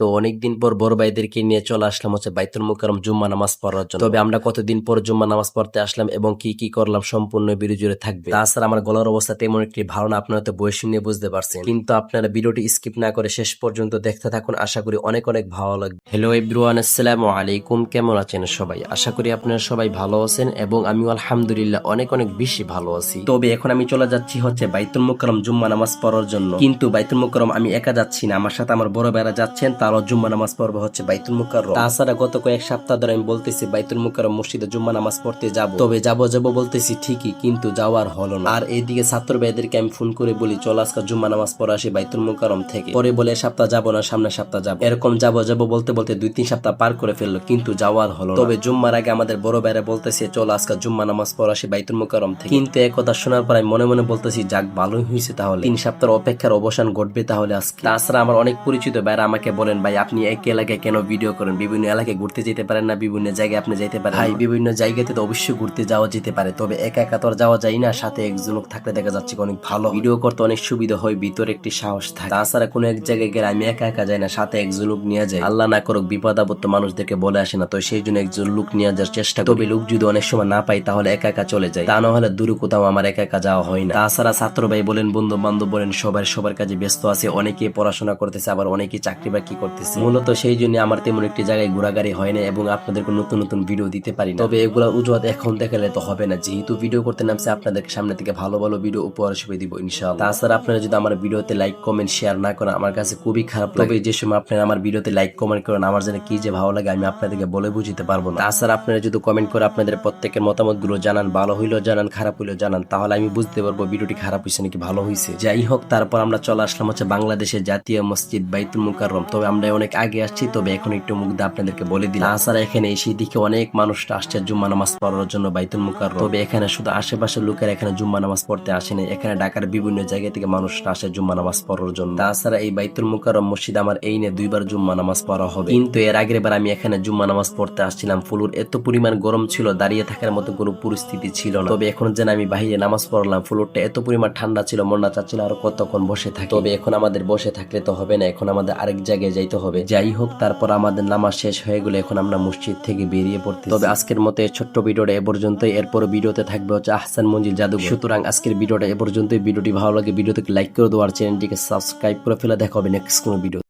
তো অনেকদিন পর বড় ভাইদেরকে নিয়ে চলে আসলাম হচ্ছে বাইতুল মুকাররম জুম্মা নামাজ পড়ার জন্য। তবে আমরা কতদিন পর জুম্মা নামাজ পড়তে আসলাম এবং কি কি করলাম সম্পূর্ণ ভিডিও জুড়ে থাকবে। তাছাড়া আমার গলার অবস্থা তেমন একটি ভালো না, আপনারা তো বয়স নিয়ে বুঝতে পারছেন। কিন্তু আপনারা ভিডিওটি স্কিপ না করে শেষ পর্যন্ত দেখতে থাকুন, আশা করি অনেক অনেক ভালো লাগবে। হ্যালো এভরিওয়ান আসসালামু আলাইকুম, কেমন আছেন সবাই? আশা করি আপনারা সবাই ভালো আছেন এবং আমি আলহামদুলিল্লাহ অনেক অনেক বেশি ভালো আছি। তবে এখন আমি চলে যাচ্ছি হচ্ছে বাইতুল মুকাররম জুম্মা নামাজ পড়ার জন্য। কিন্তু বাইতুল মুকাররম আমি একা যাচ্ছি না, আমার সাথে আমার বড় ভাইরা যাচ্ছেন জুম্মা নামাজ হচ্ছে বাইতুল মুকাররম। তাছাড়া গত কয়েক সপ্তাহ ধরে আমি বলতেছি, বাইতুল মুকাররম মসজিদে জুম্মা নামাজ পড়তে যাব। তবে যাব যাব বলতেছি ঠিকই, কিন্তু যাওয়ার হলো না। আর এইদিকে ছাত্র ভাইদেরকে আমি ফোন করে বলি, চল আজকে জুম্মা নামাজ আসি বাইতুল মুকাররম থেকে। পরে বলে সপ্তাহ যাব না, সামনের সপ্তাহ যাব। এরকম যাব যাব বলতে বলতে দুই তিন সপ্তাহ পার করে ফেলল, কিন্তু যাওয়ার হলো তবে জুম্মার আগে আমাদের বড় ভাইরা বলতেছে, চল আজকে জুম্মা নামাজ পড়া আসি বাইতুল মুকাররম থেকে। কিন্তু এক কথা শোনার পর আমি মনে মনে বলতেছি, যাক, ভালোই হয়েছে তাহলে। তিন সপ্তাহের অপেক্ষার অবসান ঘটবে তাহলে আজকে। তাছাড়া আমার অনেক পরিচিত ভাইরা আমাকে বলেন ভাই আপনি এক এলাকায় কেন ভিডিও করেন? বিভিন্ন এলাকায় ঘুরতে যেতে পারেন না বিভিন্ন জায়গায় আপনি যেতে পারেন ভাই বিভিন্ন জায়গাতে তো অবশ্যই ঘুরতে যাওয়া যেতে পারে তবে একা একা তো আর যাওয়া যায় না সাথে একজন লোক থাকলে দেখা যাচ্ছে অনেক ভালো। ভিডিও করতে অনেক সুবিধা হয় ভিতরে একটি সাহস থাকে। তাছাড়া কোনো এক জায়গায় গেলে আমি একা একা যাই না সাথে একজন লোক নিয়ে যায় আল্লাহ না করুক বিপদ আপত্ত মানুষদেরকে বলে আসে না তো সেই জন্য একজন লোক নিয়ে যাওয়ার চেষ্টা তবে লোক যদি অনেক সময় না পাই তাহলে একা একা চলে যায়। তা না হলে দূরে কোথাও আমার একা একা যাওয়া হয় না। তাছাড়া ছাত্র ভাই বলেন বন্ধু বান্ধব বলেন সবার সবার কাজে ব্যস্ত আছে অনেকে পড়াশোনা করতেছে আবার অনেকে চাকরি বাকরি করতেছে। মূলত সেই জন্য আমার তেমন একটি জায়গায় ঘোরাঘুরি হয় না এবং আপনাদেরকে নতুন নতুন ভিডিও দিতে পারি তবে এগুলা উজুয়াত এখন দেখালে তো হবে না। যেহেতু ভিডিও করতে নামছে, আপনাদের সামনে থেকে ভালো ভালো ভিডিও উপহার হিসেবে দিব ইনশাআল্লাহ। তাছাড়া আপনারা যদি আমার ভিডিওতে লাইক কমেন্ট শেয়ার না করেন, আমার কাছে খুবই খারাপ তবে যে সময় আপনারা আমার ভিডিওতে লাইক কমেন্ট করেন, আমার যেন কি যে ভালো লাগে আমি আপনাদেরকে বলে বুঝতে পারব না। তাছাড়া আপনারা যদি কমেন্ট করে আপনাদের প্রত্যেকের মতামতগুলো জানান, ভালো হইলেও জানান, খারাপ হইলেও জানান, তাহলে আমি বুঝতে পারব ভিডিওটি খারাপ হয়েছে নাকি ভালো হয়েছে যাই হোক, তারপর আমরা চলে আসলাম হচ্ছে বাংলাদেশের জাতীয় মসজিদ বাইতুল মুকাররম। তবে আমরা অনেক আগে আসছি, তবে এখন একটু মুগ্ধ আপনাদেরকে বলে দিই তাছাড়া এখানে এসে দিকে অনেক মানুষটা আসছে জুম্মা নামাজ পড়ার জন্য বাইতুল মুকাররম। তবে এখানে শুধু আশেপাশের লোকেরা এখানে জুম্মা নামাজ পড়তে আসে না এখানে ঢাকার বিভিন্ন জায়গা থেকে মানুষরা আসে জুম্মা নামাজ পড়ার জন্য। তাছাড়া এই বাইতুল মুকাররম মসজিদ আমার এই নিয়ে দুইবার জুম্মা নামাজ পড়া হবে। কিন্তু এর আগের বার আমি এখানে জুম্মা নামাজ পড়তে আসছিলাম, ফুলুর এত পরিমাণ গরম ছিল, দাঁড়িয়ে থাকার মতো কোনো পরিস্থিতি ছিল না। তবে এখন যেন আমি বাইরে নামাজ পড়লাম, ফুলুরটা এত পরিমাণ ঠান্ডা ছিল মন চাচ্ছিল আরও কতক্ষণ বসে থাকে। তবে এখন আমাদের বসে থাকলে তো হবে না, এখন আমাদের আরেক জায়গায় যাইতে হবে। যাই হোক, তারপর আমাদের নামাজ শেষ হয়ে গেলে এখন আমরা মসজিদ থেকে বেরিয়ে পড়তে তবে আজকের মতো ছোট্ট ভিডিওটা এ পর্যন্তই। এরপর ভিডিওতে থাকবে হচ্ছে আহসান মঞ্জিল জাদু সুতরাং আজকের ভিডিওটা এ পর্যন্তই। ভিডিওটি ভালো লাগে ভিডিওতে লাইক করে দেওয়ার চ্যানেলটিকে সাবস্ক্রাইব করে ফেলে দেখা হবে নেক্সট কোনো ভিডিও